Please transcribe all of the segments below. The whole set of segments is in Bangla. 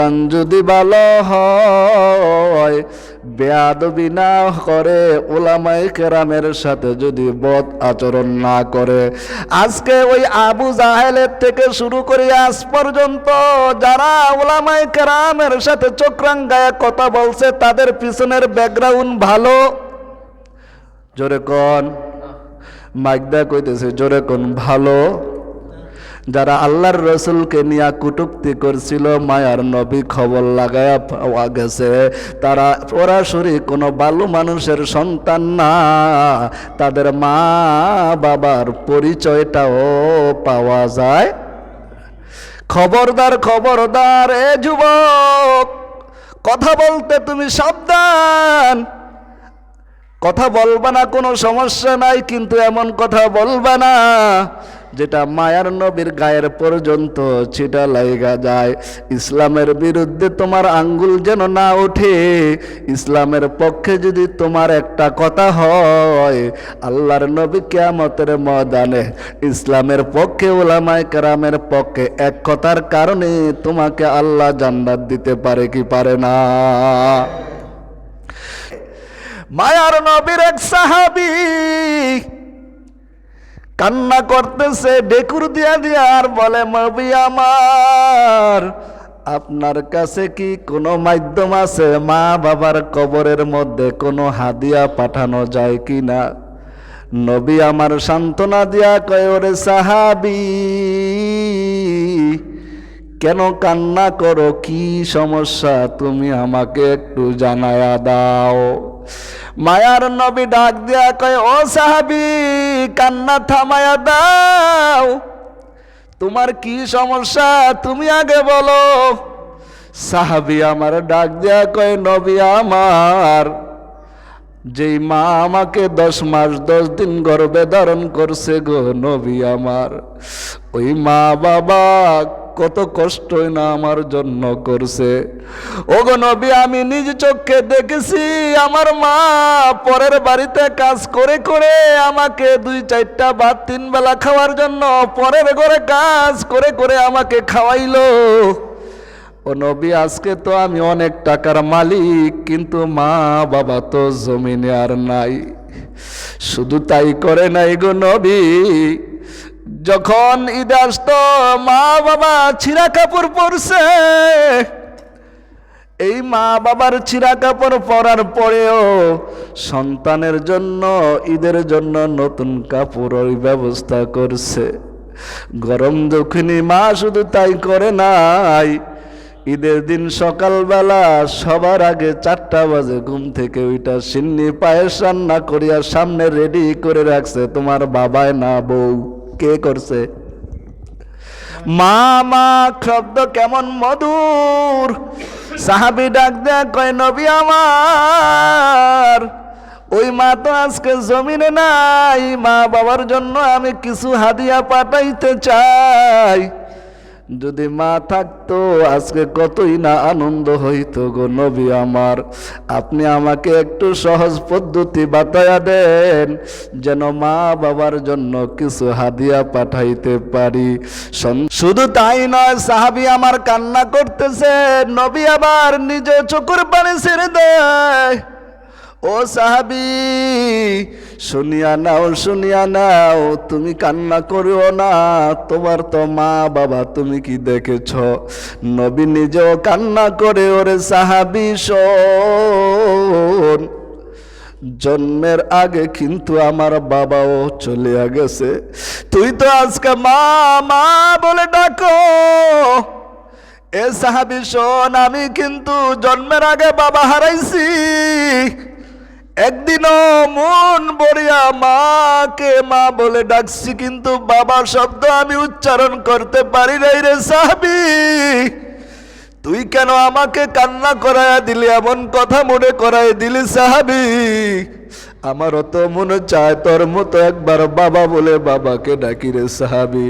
সন্তান যদি ভালো হয়, বেয়াদবি না করে ওলামাই কেরামের সাথে যদি বদ আচরণ না করে। আজকে ওই আবু জাহেলের থেকে শুরু করে, আজ পর্যন্ত যারা ওলামাই কেরামের সাথে চক্রাঙ্গায় কথা বলছে, তাদের পিছনের ব্যাকগ্রাউন্ড ভালো? জোরে কন। মাইকদা কইতেছে, জোরে কোন, ভালো? যারা আল্লাহর রসুলকে নিয়ে কুটুক্তি করছিল, মায়ার নবী খবর লাগায়া পাওয়া গেছে। তারা সরাসরি কোনো বালু মানুষের সন্তান না, তাদের মা বাবার পরিচয়টাও পাওয়া যায়। খবরদার খবরদার, এ যুবক, কথা বলতে তুমি সাবধান। কথা বলবা না, কোনো সমস্যা নাই, কিন্তু এমন কথা বলবা না। যেটা মায়ার নবীর গায়ের পর্যন্ত ছিটা লাইগা যায়। ইসলামের বিরুদ্ধে তোমার আঙ্গুল যেন না ওঠে, ইসলামের পক্ষে যদি তোমার একটা কথা হয়, আল্লাহর নবী কেয়ামতের ময়দানে ইসলামের পক্ষে ওলামায় কেরামের পক্ষে এক কথার কারণে তোমাকে আল্লাহ জান্নাত দিতে পারে কি পারে না। মায়ার নবীর এক সাহাবি কান্না করতেছে ডেকুর দিয়া দিয়া আর বলে নবী আমার, আপনার কাছে কি কোনো মাধ্যম আছে? মা বাবার কবরের মধ্যে কোনো হাদিয়া পাঠানো যায় কি না? নবী আমার সান্ত্বনা দিয়া কয়, ওরে সাহাবি, কেন কান্না করো? কি সমস্যা? তুমি আমাকে একটু জানায়া দাও। মায়ার নবী ডাক দিয়া কয়, ও সাহাবি কান্না থামায়া দাও। তোমার কি সমস্যা? তুমি আগে বলো। সাহাবি আমার ডাক দেয়া কয়, নবী আমার, যেই মা আমাকে দশ মাস, দশ দিন গর্বে ধারণ করছে গো নবী আমার, ওই মা বাবা কত কষ্টই না আমার জন্য করছে। ও গো নবী, আমি নিজ চোখে দেখেছি, আমার মা পরের বাড়িতে কাজ করে করে আমাকে দুই চারটা বা তিন বেলা খাওয়ার জন্য পরের ঘরে কাজ করে করে আমাকে খাওয়াইলো। ও নবী, আজকে তো আমি অনেক টাকার মালিক, কিন্তু মা বাবা তো জমিনে আর নাই। শুধু তাই করে নাই গো নবী যখন ঈদ আসতো মা বাবা ছিঁড়া কাপড় পরছে। এই মা বাবার ছিঁড়া কাপড় পরার পরেও সন্তানের জন্য, ঈদের জন্য নতুন কাপড়ের ব্যবস্থা করছে। গরম দক্ষিণী মা শুধু তাই করে নাই, ঈদের দিন সকালবেলা সবার আগে চারটা বাজে ঘুম থেকে ওইটা সিন্নি পায়েস রান্না করিয়া সামনে রেডি করে রাখছে তোমার বাবায় না বউ। কে করছে? মা মা শব্দ কেমন মধুর। সাহাবি ডাক দেয়া কয়, নবী আমার, ওই মা তো আজকে জমিনে নাই। মা বাবার জন্য আমি কিছু হাদিয়া পাঠাইতে চাই। যদি মা থাকতো, আজকে কতই না আনন্দ হইতো গো নবী আমার। আপনি আমাকে একটু সহজ পদ্ধতি বাতায়া দেন, যেন মা বাবার জন্য কিছু হাদিয়া পাঠাইতে পারি। শুধু তাই নয়, সাহাবি আমার কান্না করতেছে, নবী আবার নিজে চোখের পানি ছেড়ে দেয়। ও সাহাবি, শুনিয়া নাও শুনিয়া নাও, তুমি কান্না করিও না, তোমার তো মা বাবা তুমি কি দেখেছ? নবী নিজেও কান্না করে, ওরে সাহাবি শোন। জন্মের আগে কিন্তু আমার বাবাও চলে গেছে। তুই তো আজকে মা মা বলে ডাকো। এ সাহাবি শোন, আমি কিন্তু জন্মের আগে বাবা হারাইছি। একদিনও মন বড়িয়া মাকে মা বলে ডাকছি, কিন্তু বাবা শব্দ আমি উচ্চারণ করতে পারি নাই রে সাহাবি। তুই কেন আমাকে কান্না করায়া দিলি, এমন কথা মনে করাই দিলি সাহাবি? আমার তো মনে চায়, তোর মতো একবার বাবা বলে বাবাকে ডাকি রে সাহাবি।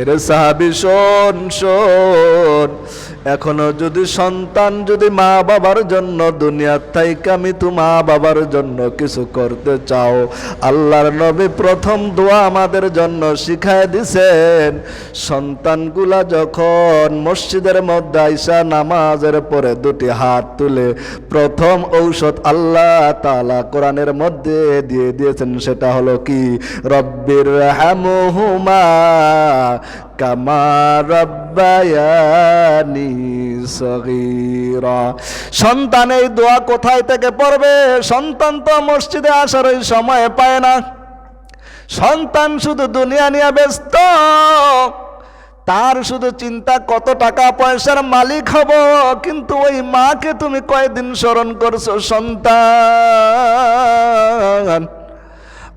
এরে সাহাবি, শোন শোন এখনও যদি সন্তান, যদি মা বাবার জন্য দুনিয়ার থাইকে তো মা বাবার জন্য কিছু করতে চাও, আল্লাহর নবী প্রথম দোয়া আমাদের জন্য শিখায় দিছেন, সন্তানগুলা যখন মসজিদের মধ্যে আইসা নামাজের পরে দুটি হাত তুলে প্রথম ঔষধ আল্লাহ তালা কোরআনের মধ্যে দিয়ে দিয়েছেন, সেটা হলো কি? রব্বির হামুহুমা কামা রব্বায়ানি সগীরা। সন্তান এই দোয়া কোথায় থেকে পড়বে? সন্তান তো মসজিদে আসার ওই সময় পায় না। সন্তান শুধু দুনিয়া নিয়ে ব্যস্ত। তার শুধু চিন্তা কত টাকা পয়সার মালিক হব, কিন্তু ওই মাকে তুমি কয়দিন স্মরণ করছ সন্তান?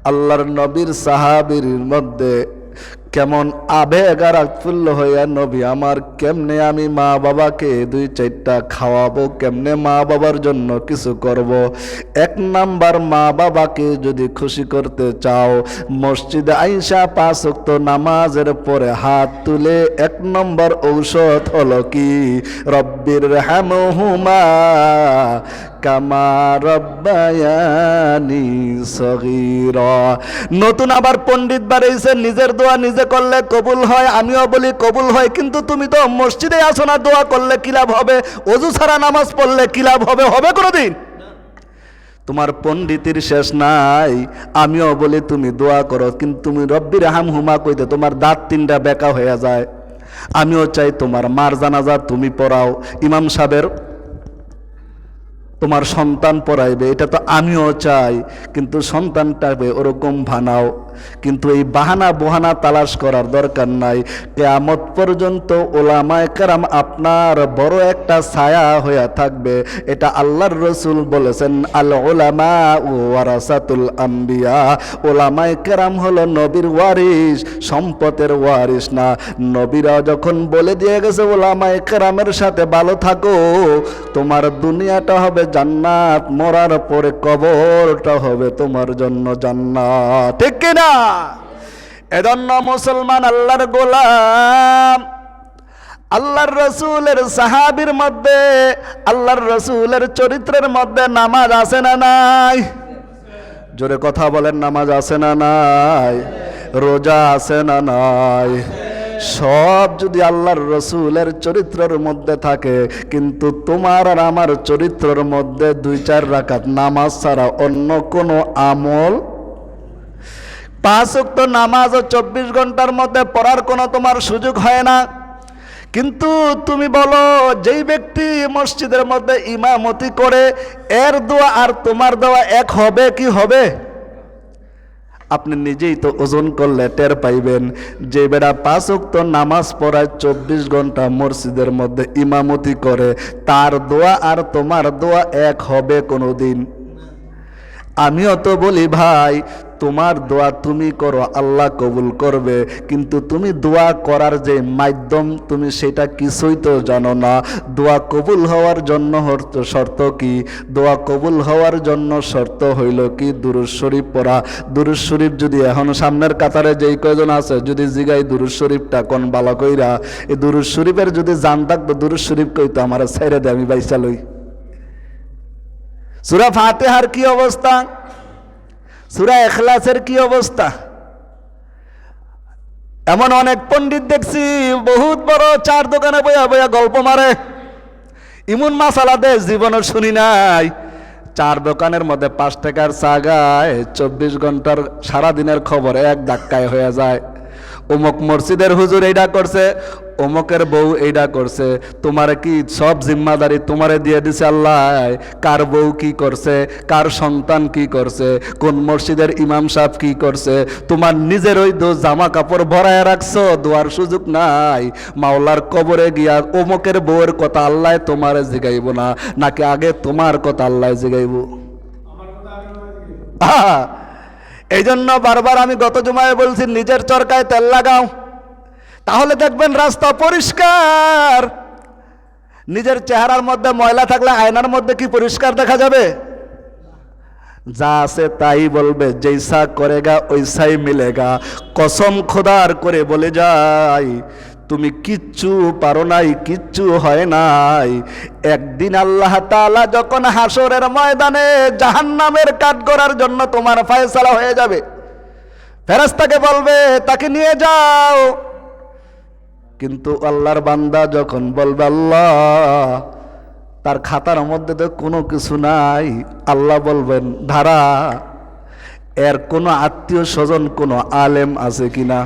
আল্লাহর নবীর সাহাবির মধ্যে কেমন আবেগ আর আৎফুল্ল হইয়া নবী, আমার কেমনে আমি মা বাবাকে দুই চারটা খাওয়াবো? কেমনে মা বাবার জন্য কিছু করব? এক নাম্বার মা বাবাকে যদি খুশি করতে চাও, মসজিদে আইসা পাঁচ ওয়াক্ত নামাজের পরে হাত তুলে এক নম্বর ঔষধ হলো কি? রব্বির হ্যামহুমা নতুন আবার পণ্ডিত বাড়াইছে, নিজের দোয়া নিজে করলে কবুল হয়, আমিও বলি কবুল হয়, কিন্তু তুমি তো মসজিদে আসো না, দোয়া করলে কি লাভ হবে? অজু ছাড়া নামাজ পড়লে কি লাভ হবে? হবে কোনোদিন? তোমার পণ্ডিতির শেষ নাই, আমিও বলি তুমি দোয়া করো, কিন্তু তুমি রব্বির হাম হুমা কইতে তোমার দাঁত তিনটা বেকা হয়ে যায়। আমিও চাই তোমার মার জানাজা তুমি পড়াও। ইমাম সাহেবের তোমার সন্তান পড়াইবে এটা তো আমিও চাই কিন্তু সন্তানটাকে ওরকম ভানাও কিন্তু এই বাহানা বহানা তালাশ করার দরকার নাই। কেয়ামত পর্যন্ত ওলামায় কারাম আপনার বড় একটা ছায়া হয়ে থাকবে। এটা আল্লাহর রসুল বলেছেন, আল ওলামা ওয়ারাসাতুল আম্বিয়া। ওলামায় কেরাম হলো নবীর ওয়ারিস সম্পদের ওয়ারিস না। নবীরা যখন বলে দিয়ে গেছে, ওলামায় কেরামের সাথে ভালো থাকো, তোমার দুনিয়াটা হবে জান্নাত, মরার পরে কবরটা হবে তোমার জন্য জান্নাত। ঠিক কিনা? এজন্য মুসলমান আল্লাহর গোলাম, আল্লাহর রসুলের সাহাবির মধ্যে, আল্লাহর রসুলের চরিত্রের মধ্যে নামাজ আছে না নাই? জোরে কথা বলেন, নামাজ আছে না নাই? রোজা আছে না নাই? সব যদি আল্লাহর রসুলের চরিত্রের মধ্যে থাকে, কিন্তু তোমার আর আমার চরিত্রের মধ্যে দুই চার রাকাত নামাজ ছাড়া অন্য কোনো আমল পাঁচ উক্ত নামাজ ও চব্বিশ ঘণ্টার মধ্যে পড়ার কোনো তোমার সুযোগ হয় না। কিন্তু তুমি বলো, যেই ব্যক্তি মসজিদের মধ্যে ইমামতি করে, এর দোয়া আর তোমার দোয়া এক হবে কি হবে? আপনি নিজেই তো ওজন করলে টের পাইবেন যে বেড়া পাঁচ উক্ত নামাজ পড়ায় চব্বিশ ঘণ্টা মসজিদের মধ্যে ইমামতি করে, তার দোয়া আর তোমার দোয়া এক হবে কোনো দিন আমিও তো বলি, ভাই তোমার দোয়া তুমি করো, আল্লাহ কবুল করবে। কিন্তু তুমি দোয়া করার যে মাধ্যম, তুমি সেটা কিছুই তো জানো না। দোয়া কবুল হওয়ার জন্য শর্ত কি? দোয়া কবুল হওয়ার জন্য শর্ত হইল কি? দুরুজ শরীফ পড়া। দুরুজ শরীফ যদি এখন সামনের কাতারে যেই কয়জন আছে, যদি জিগাই দুরুজ শরীফটা কোন বালা কইরা। এই দুরুজ শরীফের যদি জান থাকতো দুরুজ শরীফ কইতো, আমার ছেড়ে দে, আমি বাইসা লই। সুরা ফাতেহার কি অবস্থা? সুরা এখলাসের কি অবস্থা? এমন অনেক পণ্ডিত দেখছি, বহুত বড় চার দোকানে বয়া বয়া গল্প মারে। ইমন মাসালা দেশ জীবনে শুনি নাই। চার দোকানের মধ্যে পাঁচ টাকার চা গায় চব্বিশ ঘণ্টার সারাদিনের খবর এক ধাক্কায় হয়ে যায়। অমুক মসজিদের হুজুর এইটা করছে অমুকের বউ এইটা করছে। তোমার কি সব জিম্মাদারি তোমারে দিয়ে দিছে আল্লাহ? কার বউ কি করছে? কার সন্তান কি করছে? কোন মসজিদের ইমাম সাহেব কি করছে? তোমার নিজের ওই দো জামা কাপড় ভরায় রাখছো, দোয়ার সুযোগ নাই। মাওলার কবরে গিয়া অমুকের বউয়ের কথা আল্লাহ তোমারে জিগাইব না, নাকি আগে তোমার কথা আল্লাহ জিগাইব? আহা! এই জন্য বারবার আমি গত জমায় বলছি, নিজের চরকায় তেল লাগাও। তাহলে দেখবেন রাস্তা পরিষ্কার। নিজের চেহারার মধ্যে ময়লা থাকলে আয়নার মধ্যে কি পরিষ্কার দেখা যাবে? যা আছে তাই বলবে, যেইসা করেগা, ওইসাই মিলেগা। কসম খোদার করে বলে যাই তুমি কিচ্ছু পারো নাই, কিচ্ছু হয় নাই। একদিন আল্লাহ তালা যখন হাসরের ময়দানে জাহান্নামের কাঠ করার জন্য তোমার ফয়সালা হয়ে যাবে, ফেরেশতাকে বলবে, তাকে নিয়ে যাও। কিন্তু আল্লাহর বান্দা যখন বলবে, আল্লাহ, তার খাতার মধ্যে তো কোনো কিছু নাই। আল্লাহ বলবেন, ধারা, এর কোনো আত্মীয় স্বজন, কোনো আলেম আছে কিনা?